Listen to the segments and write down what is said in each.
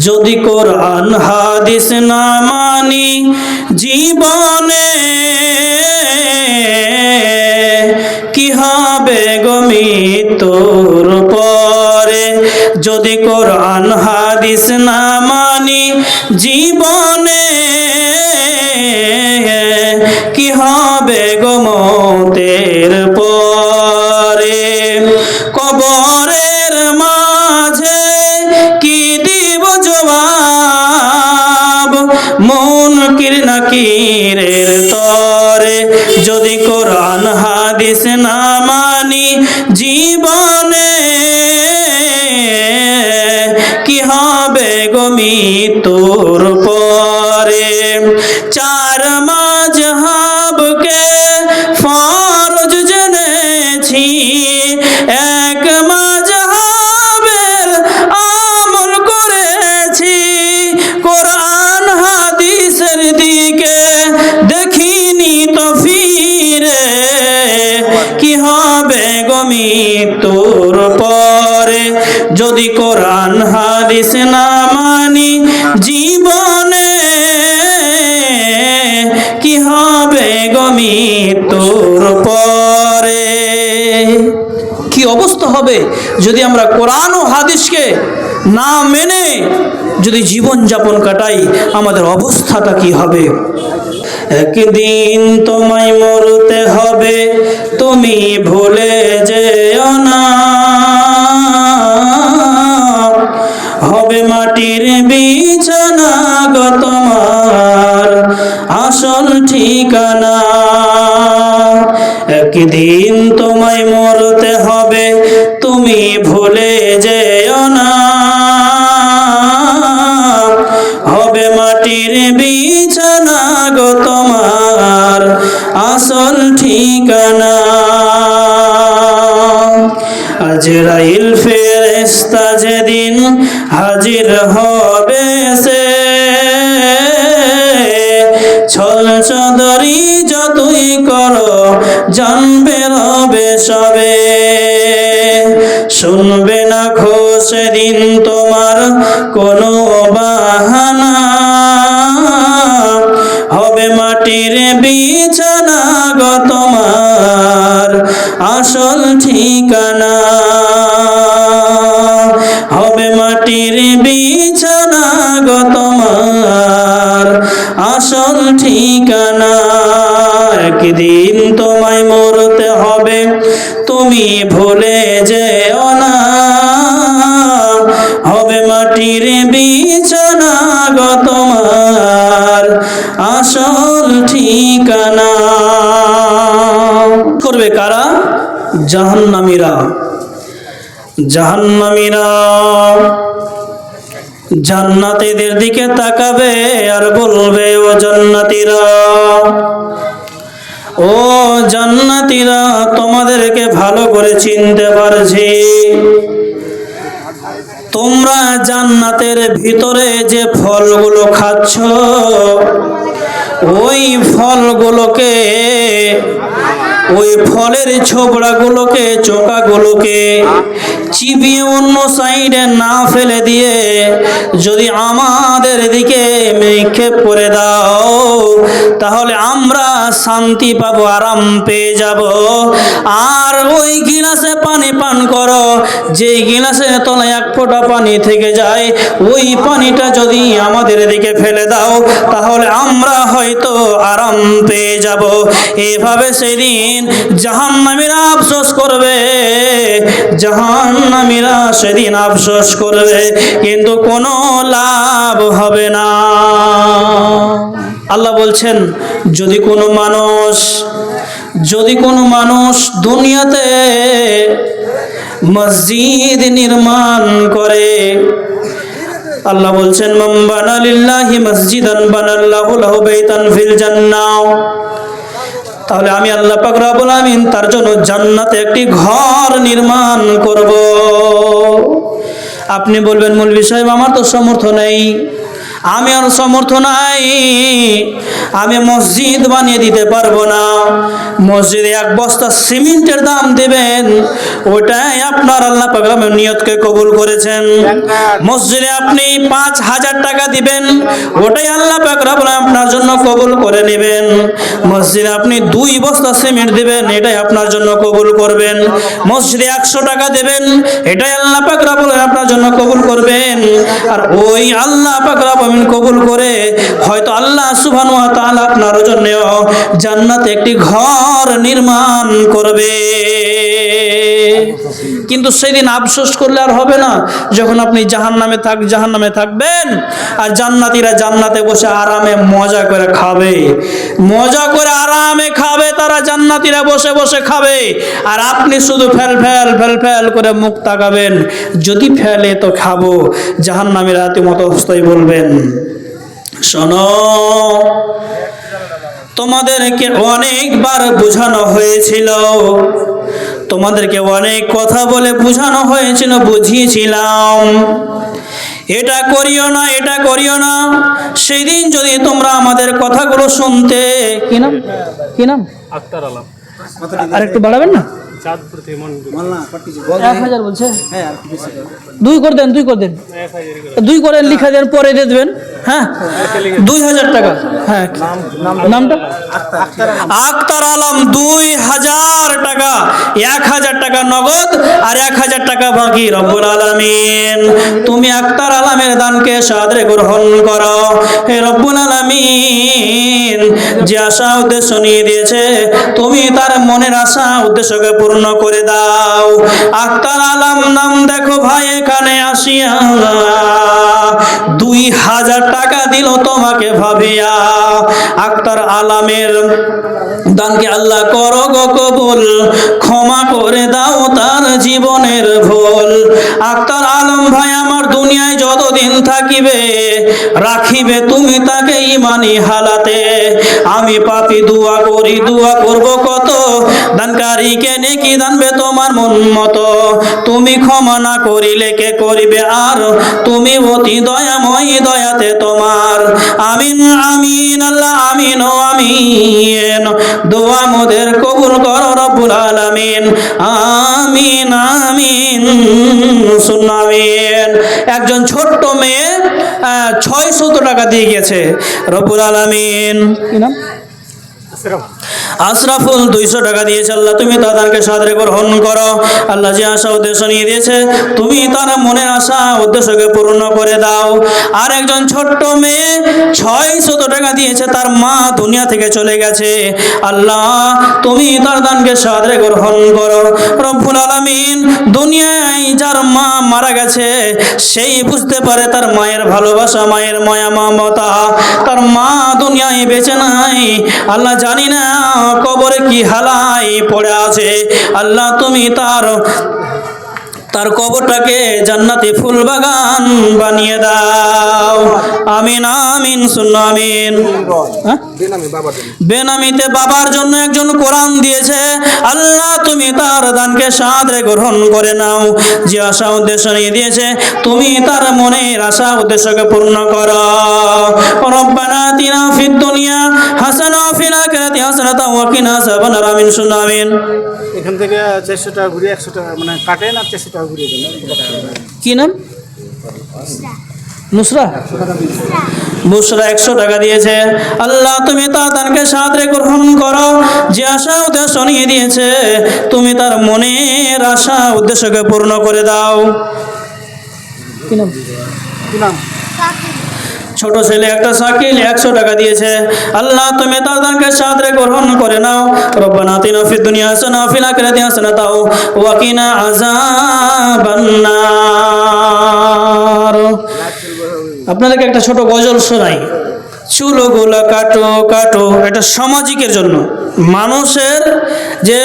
যদি কোরআন, হাদিস না মানি, জীবনে কি হবে গমি তোর পরে? যদি কোরআন, হাদিস না মানি, জীবনে যদি কোরআন হাদিস না যদি কোরআন, হাদিস না মানি, জীবনে কি হবে গমি তোর পরে? কি অবস্থা হবে যদি আমরা কোরআন ও হাদিসকে না মেনে যদি জীবন যাপন কাটাই, আমাদের অবস্থাটা কি হবে? একদিন তোমায় মরতে হবে, তুমি ভুলে যেও আসল ঠিকানা। একদিন তোমায় মরতে হবে, তুমি ভুলে যেও না। হবে মাটির বিছানা গো তোমার আসল ঠিকানা। আজরাইল ফেরেস্তা যেদিন হাজির হবে জানবে রবে সবে শুনবে না খো দিন তোমার কোনো আসল ঠিকানা। করবে কারা? জাহান্নামীরা। জাহান্নামীরা জান্নাতীদের দিকে তাকাবে আর বলবে, ও জান্নাতীরা ও জান্নাতীরা, তোমাদেরকে ভালো করে চিনতে পারছি। তোমরা জান্নাতের ভিতরে যে ফলগুলো খাচ্ছ ওই ফলগুলোকে ওই ফলের ছোবড়াগুলোকে, চোকাগুলোকে চিবিয়ে অন্য সাইডে না ফেলে দিয়ে যদি আমাদের দিকে নিক্ষেপ করে দাও, তাহলে আমরা শান্তি পাবো, আরাম পেয়ে যাব। আর ওই গিলাসে পানি পান করো যে গিলাসের তলায় এক ফোঁটা পানি থেকে যায়, ওই পানিটা যদি আমাদের দিকে ফেলে দাও, তাহলে আমরা হয়তো আরাম পেয়ে যাব। এভাবে সেদিন জাহান্নামীরা আফসোস করবে, জাহান্নামীরা সেদিন আফসোস করবে, কিন্তু কোনো লাভ হবে না। আল্লাহ বলছেন, যদি কোনো মানুষ, যদি কোনো মানুষ দুনিয়াতে মসজিদ নির্মাণ করে, আল্লাহ বলছেন, মান বানা লিল্লাহি মসজিদান বানাল্লাহু লাহু বাইতান ফিল জান্নাহ। তাহলে আমি আল্লাহ পাক রাবুল আমিন তার জন্য জান্নাতে একটি ঘর নির্মাণ করব। আপনি বলবেন মূল সাহেব, আমার তো সমর্থ নেই। আমি আর সমর্থ নাই। আমি মসজিদ বানিয়ে দিতে পারব না। মসজিদে এক বস্তা সিমেন্টের দাম দেবেন ওটাই আপনার আল্লাহ পাক আমার নিয়তকে কবুল করেছেন। মসজিদে আপনি পাঁচ হাজার টাকা দিবেন ওটাই আল্লাহ পাক রব্বুল আলামিন আপনার জন্য কবুল করে নেবেন। মসজিদে আপনি দুই বস্তা সিমেন্ট দিবেন এটাই আপনার জন্য কবুল করবেন। মসজিদে একশো টাকা দেবেন এটাই আল্লাহ পাক রব্বুল আলামিন আপনার জন্য কবুল করবেন। আর ওই আল্লাহ পাক রব্বুল আলামিন কবুল করে হয়তো আল্লাহ সুবহানাহু ওয়া তাআলা আপনার জন্য জান্নাতে একটি ঘর নির্মাণ করবে। কিন্তু সেদিন আফসোস করলে আর হবে না, যখন আপনি জাহান নামে থাক জাহান নামে থাকবেন, আর জান্নাতীরা জান্নাতে বসে আরামে মজা করে খাবে। মজা করে আরামে খাবে, তারা জান্নাতীরা বসে বসে খাবে। আর আপনি শুধু ফেল ফেল ফেল ফেল করে মুখ তাকাবেন, যদি ফেলে তো খাব জাহান নামের হাতে মতো অবস্থায় বলবেন, শোনো তোমাদেরকে অনেকবার বোঝানো হয়েছিল। তোমাদেরকে অনেক কথা বলে বোঝানো হয়েছিল বুঝিয়েছিলাম। এটা করিও না এটা করিও না। সেই দিন যদি তোমরা আমাদের কথাগুলো শুনতে কি নাম? কি নাম? আক্তার আলম। আর একটু বাড়াবেন না? চাঁদপুর থেকে এক হাজার বলছে? দুই করে দেন দুই করে দেন। দুই করে লিখা দেন পরে দিয়ে দেবেন। হ্যাঁ? দুই হাজার টাকা। হ্যাঁ। নামটা? আক্তার আলম। দুই হাজার টাকা। এক হাজার টাকা নগদ আর এক হাজার টাকা বাকি রব্বুল আলামিন। তুমি আক্তার আলমের দানকে সাদরে গ্রহণ করো। হে রব্বুল আলামিন যে আশা উদ্দেশ্য নিয়ে দিয়েছে তুমি তার মনের আশা উদ্দেশ্যকে পূর্ণ করে দাও। আক্তার আলাম নাম দেখো ভাই এখানে আসিয়া। দুই হাজার টাকা দিল তোমাকে ভাবিয়া। আক্তার আলামের দানকে আল্লাহ কর গো কবুল, ক্ষমা করে দাও তার জীবনের ভুল। আক্তার আলম ভাই, আমার দুনিয়ায় যতদিন থাকিবে, রাখিবে তুমি তাকে ইমানি হালাতে। আমি পাপি, দুয়া করি, দুয়া করব কত? দানকারী দানকারীকে নেকি দানবে তোমার মন মতো। তুমি ক্ষমা না করিলে কে করিবে আর? তুমি অতি দয়াময় দয়াতে তোমার। আমিন আমিন, আল্লাহ, আমিন ও আমিন। দোয়া মোদের কবুল কর রব্বুল আলামিন। আমিন আমিন সুন্নামিন একজন ছোট্ট মেয়ে ছয় শত টাকা দিয়ে গেছে। রব্বুল আলামিন। আশরাফুল দুইশো টাকা দিয়েছে আল্লাহ, তুমি তাদেরকে সাদরে গ্রহণ করো। আল্লাহ যে আশা উদ্দেশ্য নিয়ে দিয়েছে, তুমি তার মনের আশা উদ্দেশ্যকে পূর্ণ করে দাও। আর একজন ছোট্ট মেয়ে ছয় শত টাকা দিয়েছে, তার মা দুনিয়া থেকে চলে গেছে। আল্লাহ, তুমি তার দানকে সাদরে গ্রহণ করো। রব্বুল আলামিন দুনিয়ায় যার মা মারা গেছে, সেই বুঝতে পারে তার মায়ের ভালোবাসা, মায়ের মায়া, মমতা। তার মা দুনিয়ায় বেঁচে নাই। আল্লাহ জানি না কবরে কি হালাই পড়ে আছে। আল্লাহ তুমি তার তার কবরটাকে জান্নাতে ফুল বাগান বানিয়ে দাও। আমিন আমিন শুনো আমিন। হ্যাঁ? বেনামিতে বাবার জন্য একজন কোরআন দিয়েছে, আল্লাহ, তুমি তার দানকে সাদরে গ্রহণ করে নাও। যে আশা উদ্দেশ্য নিয়ে দিয়েছে, তুমি তার মনের আশা উদ্দেশ্যকে পূর্ণ করো। রব্বানা তিনা দুনিয়া হাসানা ফিল আখিরাতি হাসানাতা ওয়া কিনা আমিন শুনো আমিন। এখান থেকে ঘুরে একশো টাকা মানে টাকা ঘুরিয়ে দেন কি নাম? নুসরা। বুসরা একশো টাকা দিয়েছে। আল্লাহ তুমি তাদেরকে সাদরে গ্রহণ করো। যে আশা উদ্দেশ্য নিয়ে দিয়েছে তুমি তার মনের আশা উদ্দেশ্যকে পূর্ণ করে দাও। কি নাম? কি নাম? ছোট ছেলে একটা সাকিল, একশো টাকা দিয়েছে। আল্লাহ, তুমি তাদেরকে সাদরে গ্রহণ করে নাও। রব্বানা তিনা ফিদ দুনিয়া হাসানা, ফিল আখিরাতি হাসানা, তাও ওয়া কিনা আযাবান নার আপনাদেরকে একটা ছোট গজল শোনাই। চুলগুলো কাটো কাটো। এটা সামাজিকের জন্য। মানুষের যে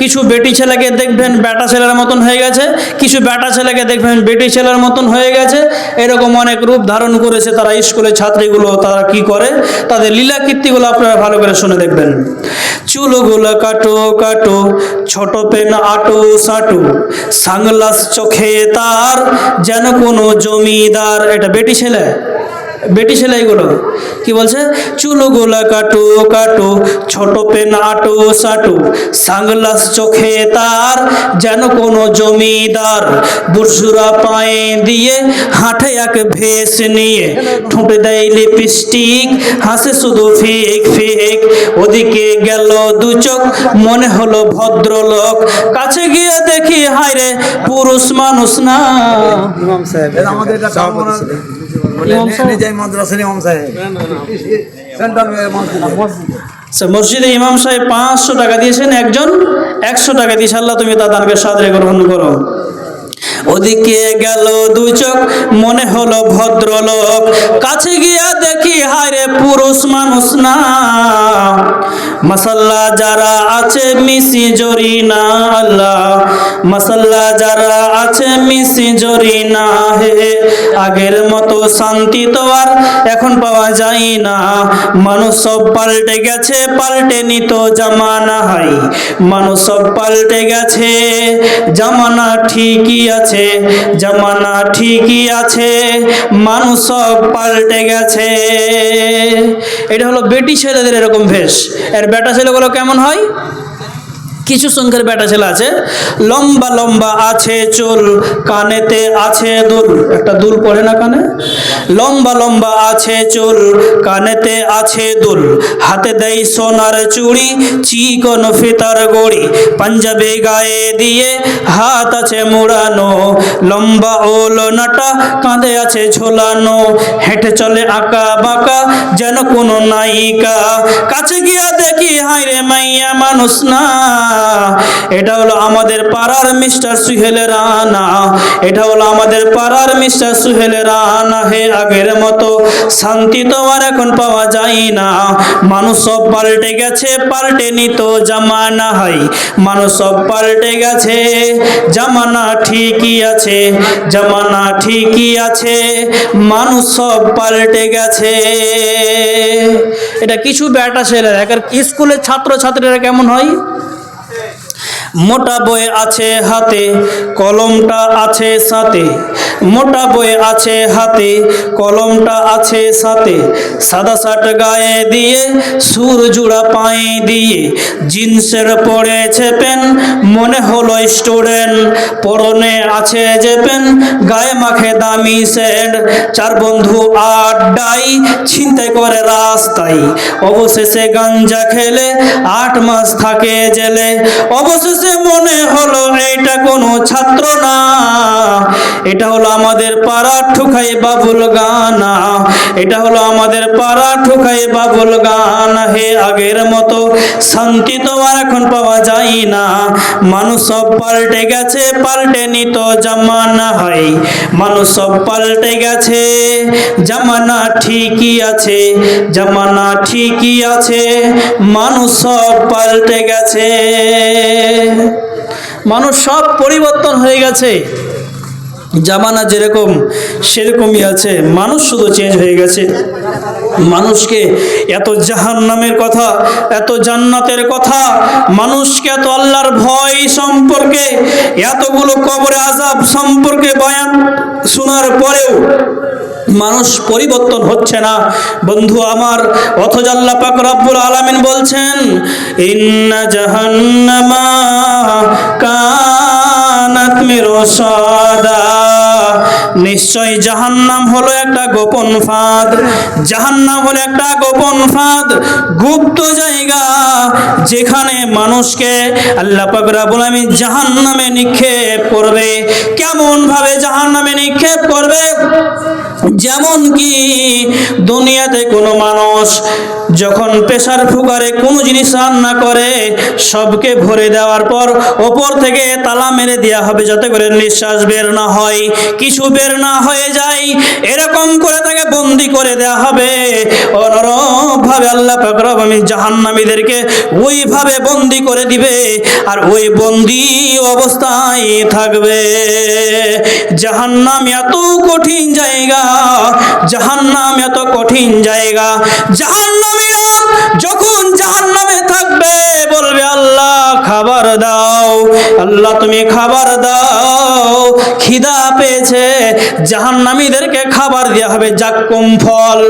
কিছু বেটি ছেলেকে দেখবেন বেটা ছেলের মতন হয়ে গেছে, কিছু বেটা ছেলেকে দেখবেন বেটি ছেলের মতন হয়ে গেছে, এরকম অনেক রূপ ধারণ করেছে তারা স্কুলের ছাত্রীগুলো, তারা কি করে? তাদের লীলা কীর্তিগুলো আপনারা ভালো করে শুনে দেখবেন। চুলগুলো কাটো কাটো, ছোট পেন আটো, সাটু। সাংলাস চোখে তার যেন কোনো জমিদার, এটা বেটি ছেলে। বেটি সেলাইগুলো কি বলছে? চুলগুলা কাটু কাটু ছোট পেন আটু সাটু। সাংলাস চোখে তার যেন কোনো জমিদার। বুরসুরা পায়ে দিয়ে হাঁটে এক ভেস নিয়ে। ঠোঁটে দেয় লিপস্টিক হাসে শুধু ফেক ফেক ওদিকে গেল দু চোখ মনে হলো ভদ্রলোক। কাছে গিয়ে দেখি হায়রে পুরুষ মানুষ না। আমাদের সে মসজিদে। ইমাম সাহেব পাঁচশো টাকা দিয়েছেন একজন একশো টাকা দিয়েছে। আল্লাহ তুমি তা দানকে সাদরে গ্রহণ করো। ওদিকে গেল দুই চোখ, মনে হলো ভদ্রলোক। কাছে গিয়া দেখি, হায়রে পুরুষ মানুষ না। মাসাল্লা যারা আছে মিসি জরি না আল্লাহ। মাসাল্লা যারা আছে মিসি জরি না হে। আগের মতো শান্তি তো আর এখন পাওয়া যায় না। মানুষ সব পাল্টে গেছে, পাল্টে নিত জামানা হাই মানুষ সব পাল্টে গেছে, জামানা ঠিকই আছে। জামানা ঠিকই আছে, মানুষ সব পাল্টে গেছে। এটা হলো বেটি ছেলেদের এরকম ভেষ। এর বেটা ছেলেগুলো কেমন হয়? কিছু সংখ্যার বেটা ছেলে আছে। লম্বা লম্বা আছে চুল, কানেতে আছে দুল। একটা দুল পড়ে না কানে? লম্বা লম্বা আছে চুল, কানেতে আছে দুল। হাতে দেয় সোনার চুড়ি, চিকন ফিতার গড়ি। পাঞ্জাবি গায়ে দিয়ে হাত আছে মুড়ানো। লম্বা ওল নাটা, কাঁধে আছে ঝোলানো। হেঁটে চলে আঁকা বাঁকা, যেন কোনো নায়িকা। কাছে গিয়া দেখি, হায় রে মাইয়া, মানুষ না। এটা হলো আমাদের পাড়ার মিস্টার সুহেল রানা। এটা হলো আমাদের পাড়ার মিস্টার সুহেল রানা। হে আগের মতো শান্তি তো আর এখন পাওয়া যায় না। মানুষ সব পাল্টে গেছে, পাল্টে নিত জামানা হয় মানুষ সব পাল্টে গেছে, জামানা ঠিকই আছে, জামানা ঠিকই আছে। মানুষ সব পাল্টে গেছে। এটা কিছু ব্যাটা ছেলেরা, একের স্কুলের ছাত্র ছাত্রীরা কেমন হয়? মোটা বই আছে হাতে, কলমটা আছে সাথে। মোটা বই আছে হাতে, কলমটা আছে সাথে। সাদা শার্ট গায়ে দিয়ে, সুর জুড়া পায়ে দিয়ে। জিন্সের পড়েছে পেন, মনে হলো স্টুডেন্ট। পরনে আছে যে পেন, গায়ে মাখে দামি সেন্ট চার বন্ধু আড্ডাই ছিনতাই করে রাস্তায়। অবশেষে গাঞ্জা খেলে, আট মাস থাকে জেলে। অবশেষে মনে হলো এটা কোনো ছাত্র না। এটা হলো আমাদের পাড়া ঠুকাই বাবুল গানা। এটা হলো আমাদের পাড়া ঠুকাই বাবুল গানা। হে আগের মতো শান্তি তো আর এখন পাওয়া যায় না। মানুষ সব পাল্টে গেছে, পাল্টে নিত জামানা হয়। মানুষ সব পাল্টে গেছে, জামানা ঠিকই আছে, জামানা ঠিকই আছে। মানুষ সব পাল্টে গেছে। মানুষ সব পরিবর্তন হয়ে গেছে। জামানা যেরকম, সেরকমই আছে। মানুষ শুধু চেঞ্জ হয়ে গেছে। মানুষকে এত জাহান নামের কথা, এত জান্নাতের কথা, মানুষকে এত আল্লাহর ভয় সম্পর্কে, এতগুলো কবরে আজাব সম্পর্কে বয়ান শোনার পরেও মানুষ পরিবর্তন হচ্ছে না। বন্ধু আমার, অথচ আল্লাহ পাক রব্বুল আলামিন বলছেন, ইন্না জাহান্নামা কানাত মিরসাদা নিশ্চয় জাহান্নাম হলো একটা গোপন ফাঁদ। জাহান্নাম হলো একটা গোপন ফাঁদ, গুপ্ত জায়গা যেখানে মানুষকে আল্লাহ পাক আমি আলামিন জাহান্নামে নিক্ষেপ করবে। কেমন ভাবে জাহান্নামে নিক্ষেপ করবে? যেমন কি দুনিয়াতে কোনো মানুষ যখন প্রেশার কুকারে কোনো জিনিস রান্না করে, সবকে ভরে দেওয়ার পর ওপর থেকে তালা মেরে দেওয়া হবে যাতে করে নিঃশ্বাস বের না হয়, কিছু বের না হয়ে যায়। এরকম করে তাকে বন্দি করে দেওয়া হবে। ভাবে আল্লাহ পাকরব আমি জাহান্নামীদেরকে ওইভাবে বন্দি করে দিবে, আর ওই বন্দি অবস্থায় থাকবে। জাহান্নাম এত কঠিন জায়গা, জাহান্নাম এত কঠিন জায়গা। জাহান্নামীরা যখন জাহান্নামে থাকবে, বলবে, আল্লাহ, খাবার দাও। আল্লাহ, তুমি খাবার দাও। খিদা পেয়েছে। জাহান্নামীদেরকে খাবার দেওয়া হবে। জাক্কুম ফল।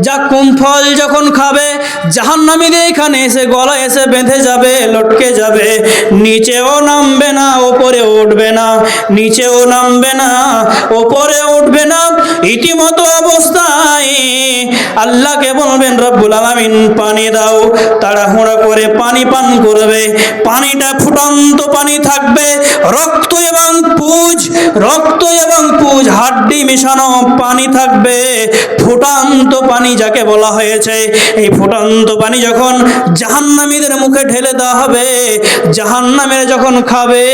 জাক্কুম ফল যখন খাবে জাহান্নামীদের এখানে এসে গলা এসে বেঁধে যাবে, লটকে যাবে। নিচেও নামবে না ওপরে উঠবে না। নিচেও নামবে না, ওপরে উঠবে না। ইতিমতো অবস্থায় আল্লাহকে বলবেন, রব্বুল আলামিন, পানি দাও। তাড়াহুড়া করে পানি পান করবে। পানিটা ফুটন্ত পানি থাকবে। রক্ত এবং পুজ রক্ত এবং পুজ হাড্ডি মেশানো পানি থাকবে। ফুটান্ত পানি যাকে বলা হয়েছে। এই ফুটান্ত পানি যখন জাহান্নামীদের মুখে ঢেলে দেওয়া হবে, জাহান্নামের যখন খাবে,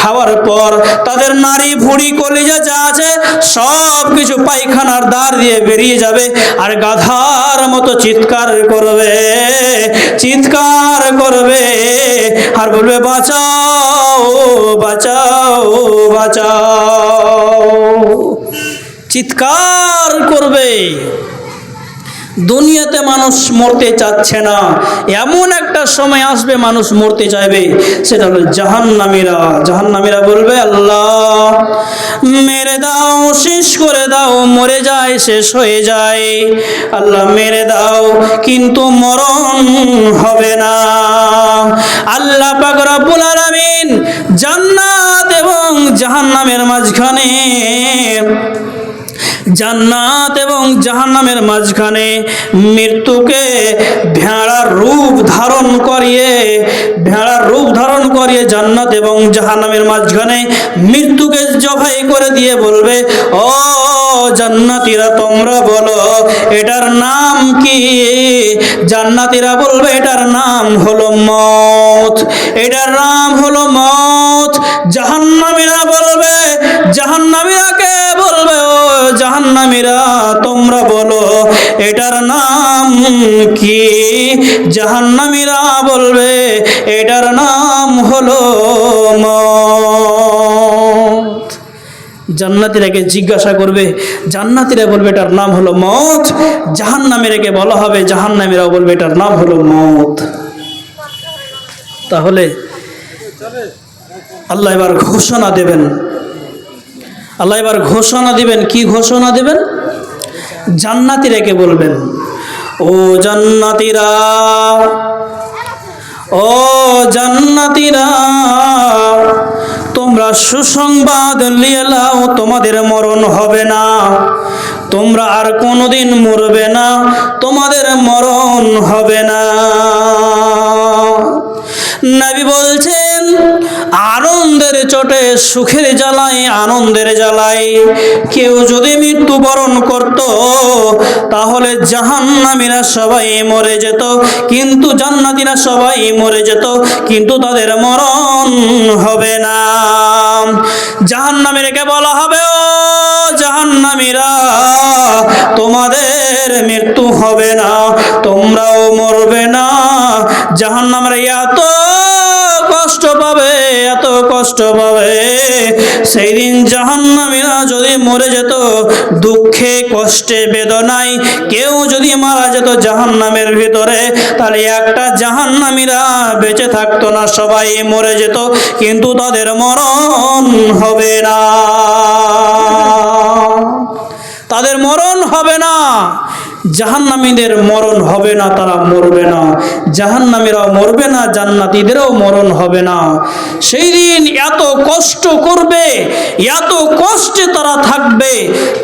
খাওয়ার পর তাদের নারী ভুঁড়ি কলিজা যা আছে সব কিছু পায়খানার দ্বার দিয়ে বেরিয়ে যাবে আর গাধার মতো চিৎকার করবে চিৎকার করবে। আর বলবে, বাঁচাও বাঁচাও বাঁচাও। চিৎকার করবে। দুনিয়াতে মানুষ মরতে চাচ্ছে না। এমন একটা সময় আসবে মানুষ মরতে চাইবে। সেটা হলো জাহান্নামীরা। জাহান্নামীরা বলবে, আল্লাহ, মেরে দাও, শেষ করে দাও, মরে যায়, শেষ হয়ে যায়। আল্লাহ, মেরে দাও, কিন্তু মরণ হবে না। আল্লাহ পাক রব্বুল আলামিন জান্নাত এবং জাহান্নামের মাঝখানে। জান্নাত এবং জাহান্নামের মাঝখানে মৃত্যুকে ভেড়ার রূপ ধারণ করিয়ে, ভেড়ার রূপ ধারণ করিয়ে জান্নাত এবং জাহান্নামের মাঝখানে মৃত্যুকে জবাই করে দিয়ে বলবে, ও জান্নাতীরা তোমরা বলো, এটার নাম কি? জান্নাতীরা বলবে, এটার নাম হলো মত এটার নাম হলো মত জাহান্নামীরা বলবে জাহান্নামীরাকে বলবে? ও জাহান্নামীরা, তোমরা বলো, এটার নাম কি? জাহান্নামীরা বলবে, এটার নাম হলো মত জান্নাতিরাকে জিজ্ঞাসা করবে, জান্নাতিরা বলবে এটার নাম হলো মত জাহান্নামীরাকে বলা হবে জাহান্নামীরাও বলবে এটার নাম হলো মত। তাহলে আল্লাহ এবার ঘোষণা দেবেন। আল্লাহ এবার ঘোষণা দিবেন, কি ঘোষণা দিবেন? জান্নাতিরাকে বলবেন, ও জান্নাতিরা ও জান্নাতিরা তোমরা সুসংবাদ নিয়ে লাও তোমাদের মরণ হবে না। তোমরা আর কোনোদিন মরবে না, তোমাদের মরণ হবে না। সুখের জ্বালায়, আনন্দের জ্বালায়। কেউ যদি মৃত্যুবরণ করত, তাহলে জাহান্নামীরা সবাই মরে যেত, কিন্তু জান্নাতীরা সবাই মরে যেত, কিন্তু তাদের মরণ হবে না। জাহান্নামীরকে বলা হবে, ও জাহান্নামীরা, তোমাদের মৃত্যু হবে না, তোমরাও মরবে না। জাহান্নামরা এত কষ্ট পাবে, এত কষ্ট পাবে। সেই দিন জাহান্নামীরা যদি মরে যেত, দুঃখে, কষ্টে, বেদনায় কেউ যদি মারা যেত জাহান্নামের ভিতরে, তাহলে একটা জাহান্নামীরা বেঁচে থাকতো না, সবাই মরে যেত, কিন্তু তাদের মরণ হবে না। তাদের মরণ হবে না। জাহান্নামীদের মরণ হবে না, তারা মরবে না। জাহান্নামীরাও মরবে না, জান্নাতিদেরও মরণ হবে না। সেই দিন এত কষ্ট করবে, এত কষ্টে তারা থাকবে,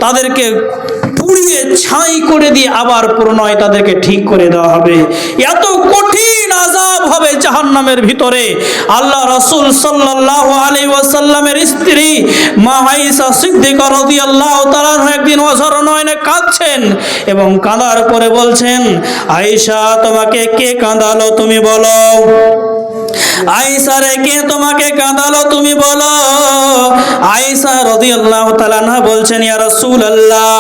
তাদেরকে পুড়িয়ে ছাই করে দিয়ে আবার প্রণয় তাদেরকে ঠিক করে দেওয়া হবে। এত কঠিন হবে জাহান্নামের ভিতরে। আল্লাহ রসুল সাল্লাহ আলী ওয়াসাল্লামের স্ত্রী মা আইসা সিদ্দিকা রাদিয়াল্লাহু তাআলা একদিন অঝর নয়নে কাঁদছেন এবং কাঁদার পরে বলছেন, আয়েশা, তোমাকে কে কাঁদালো তুমি বলো? আয়েশা রে, কে তোমাকে কাঁদালো তুমি বলো? আয়েশা রাদিয়াল্লাহু তাআলা না বলছেন, ইয়া রাসূলুল্লাহ,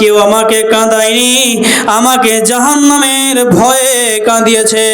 কেউ আমাকে কাঁদায়নি, আমাকে জাহান্নামের ভয়ে কাঁদিয়েছে।